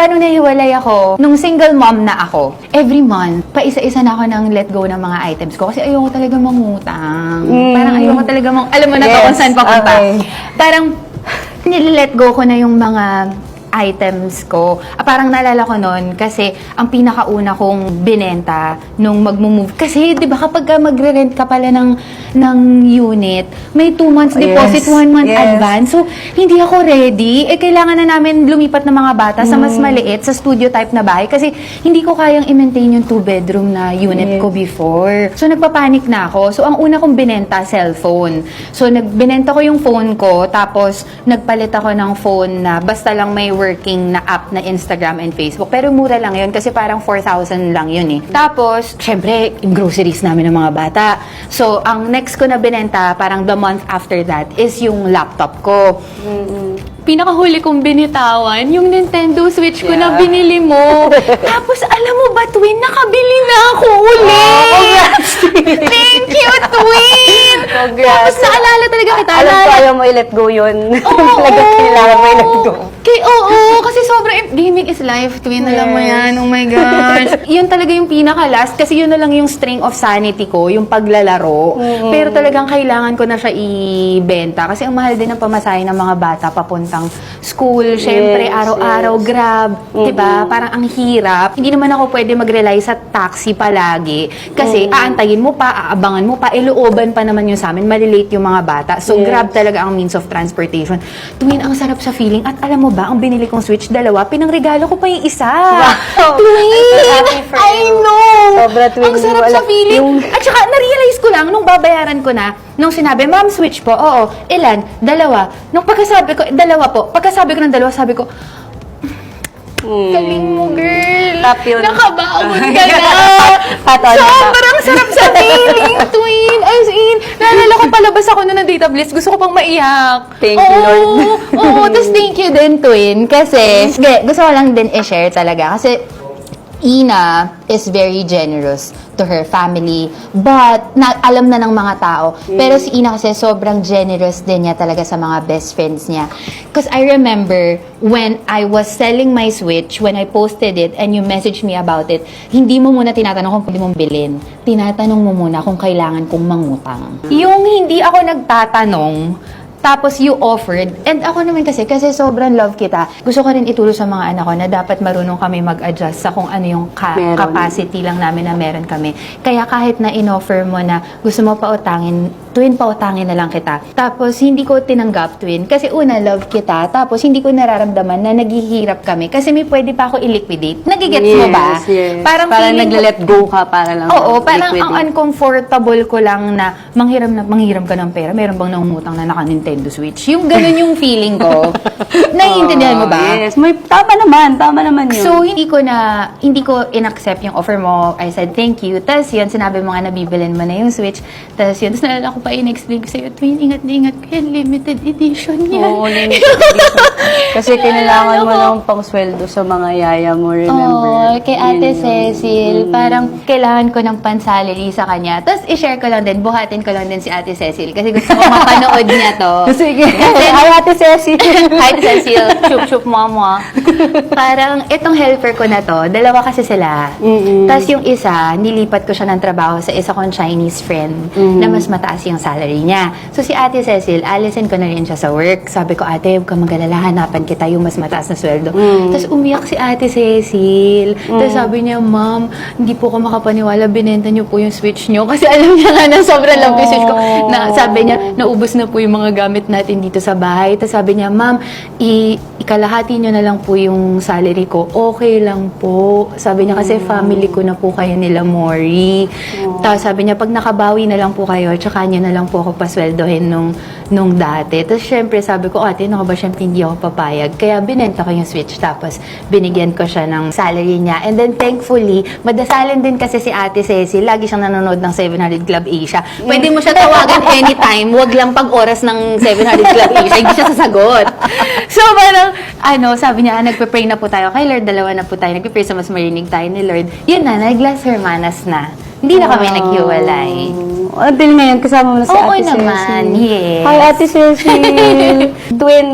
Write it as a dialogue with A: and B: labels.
A: Plano na hiwalay ako nung single mom na ako. Every month, pa isa-isa na ako ng let go ng mga items ko kasi ayoko talaga mangutang. Parang ayoko talaga mang, alam mo na to
B: Yes,
A: kung saan papunta.
B: okay.
A: Parang nililet go ko na yung mga items ko. Ah, parang naalala ko noon kasi ang pinakauna kong binenta nung magmo-move. Kasi 'di ba kapag ka magre-rent ka pala ng ng unit, may two months
B: Yes,
A: deposit, one month
B: yes.
A: advance. So, hindi ako ready. Eh, kailangan na namin lumipat ng mga bata sa
B: Mm.
A: mas maliit, sa studio type na bahay. Kasi hindi ko kayang i-maintain yung two-bedroom na unit
B: Yes.
A: ko before. So, nagpapanik na ako. So, ang una kong binenta, cellphone. So, nagbinenta ko yung phone ko, tapos nagpalit ako ng phone na basta lang may working na app na Instagram and Facebook. Pero mura lang yun kasi parang 4,000 lang yun eh. Tapos, syempre, yung groceries namin ng mga bata. So, ang next ko na binenta, parang the month after that, is yung laptop ko. Pinakahuli kong binitawan, yung Nintendo Switch ko na
B: Yeah.
A: binili mo. Tapos, alam mo ba, Twin, nakabili na ako uli! Thank you, Twin! Tapos,
B: Congrats.
A: naalala talaga kita.
B: Alam ko ayaw mo i-let go yun.
A: Oo.
B: Talagang kailangan mo i-let go.
A: Kay, oo, kasi gaming is life, twin, alam mo
B: Yes.
A: yan, oh my gosh. yun talaga yung pinaka-last, kasi yun na lang yung string of sanity ko, yung paglalaro. Pero talagang kailangan ko na siya ibenta, kasi ang mahal din ng pamasahe ng mga bata papuntang school, syempre,
B: Yes,
A: araw-araw,
B: yes.
A: grab, di ba? Parang ang hirap. Hindi naman ako pwede mag-rely sa taxi palagi, kasi aantayin mo pa, aabangan mo pa, ilooban pa naman yun sa amin, malilate yung mga bata. So,
B: Yes.
A: grab talaga ang means of transportation. Twin, ang sarap sa feeling. At alam mo ba, ang binili kong Switch, dalawa, pinangregalo ko pa yung isa.
B: Wow.
A: Twin! I know!
B: Sobra, Twin.
A: Ang sarap sa feeling.
B: yung-
A: At saka, na-realize ko lang, nung babayaran ko na, nung sinabi, Ma'am, Switch po. Oo. Ilan? Dalawa. Nung pagkasabi ko, dalawa po. Pagkasabi ko ng dalawa, sabi ko,
B: Hmm.
A: galing mo, girl.
B: Top yun.
A: Nakabaon ka na.
B: Pat on.
A: Sobrang sarap sa feeling, twin. As in, naalala ko palabas ako na ng data bliss. Gusto ko pang maiyak.
B: Thank you, Lord.
A: Oo, Oo, tapos thank you din, twin. Kasi, sige, gusto ko lang din i-share talaga. Kasi, Ina is very generous to her family, but na, alam na ng mga tao. Pero si Ina kasi sobrang generous din niya talaga sa mga best friends niya. Because I remember when I was selling my Switch, when I posted it and you messaged me about it, hindi mo muna tinatanong kung pwede mong bilhin. Tinatanong mo muna kung kailangan kong mangutang. Yung hindi ako nagtatanong, tapos you offered, and ako naman kasi, kasi sobrang love kita, gusto ko rin ituro sa mga anak ko na dapat marunong kami mag-adjust sa kung ano yung ka-
B: Meron.
A: capacity lang namin na meron kami. Kaya kahit na in-offer mo na gusto mo pautangin, twin pautangin na lang kita. Tapos hindi ko tinanggap twin, kasi una love kita, tapos hindi ko nararamdaman na naghihirap kami, kasi may pwede pa ako i-liquidate. Nagigets mo ba?
B: Yes, yes.
A: Parang,
B: Parang nagle-let go ka para lang.
A: Oo, parang ang uncomfortable ko lang na manghiram na manghiram ka ng pera, meron bang nangungutang na naka Nintendo Switch? Yung ganun yung feeling ko. Naiintindihan mo ba?
B: Yes. May, tama naman. Tama naman yun.
A: So, hindi ko na, hindi ko in-accept yung offer mo. I said, thank you. Tapos yun, sinabi mo nga nabibilin mo na yung Switch. Tapos yun, tapos nalala ko pa in-explain ko sa'yo, Twin, ingat na ingat ko yan, limited edition yan.
B: Oo, limited edition. Kasi kailangan mo
A: ko.
B: ng pangsweldo sa mga yaya mo, remember?
A: Oo, kay Ate
B: Yun yun.
A: Cecil,
B: Mm.
A: parang kailangan ko ng pansalary sa kanya. Tapos i-share ko lang din, buhatin ko lang din si Ate Cecil kasi gusto ko mapanood niya to.
B: Sige. Ay, Ate Ceci.
A: Hi, Cecil. Chup, chup, mama. Parang, itong helper ko na to, dalawa kasi sila.
B: Mm-mm.
A: Tapos yung isa, nilipat ko siya ng trabaho sa isa kong Chinese friend na mas mataas yung salary niya. So si Ate Cecil, alisin ko na rin siya sa work. Sabi ko, ate, huwag ka magalala, hanapan kita yung mas mataas na sweldo. Tapos umiyak si Ate Cecil. Tapos sabi niya, ma'am, hindi po ako makapaniwala, binenta niyo po yung switch niyo. Kasi alam niya nga na sobrang love yung switch ko. Na, sabi niya, naubos na po yung mga gamit natin dito sa bahay. Tapos sabi niya, ma'am, i ikalahati niyo na lang po yung salary ko. Okay lang po. Sabi niya, kasi family ko na po kayo nila, Mori. Tapos sabi niya, pag nakabawi na lang po kayo, tsaka niyo na lang po ako pasweldohin nung, nung dati. Tapos syempre, sabi ko, ate, no ba, syempre hindi ako papayag. Kaya binenta ko yung switch. Tapos binigyan ko siya ng salary niya. And then thankfully, madasalin din kasi si ate Ceci. Lagi siyang nanonood ng 700 Club Asia. Pwede mo siya tawagan anytime. Huwag lang pag oras ng 700 Club Asia. Hindi siya sasagot. So, parang, ano, sabi niya, ah, nagpe-pray na po tayo kay Lord. Dalawa na po tayo. Nagpe-pray sa mas marinig tayo ni Lord. Yun na, nag-last hermanas na. Hindi na kami naghiwalay.
B: Until ngayon, kasama mo na si
A: Oo
B: Ate
A: naman, yes.
B: Hi, Ate Ceci. Twin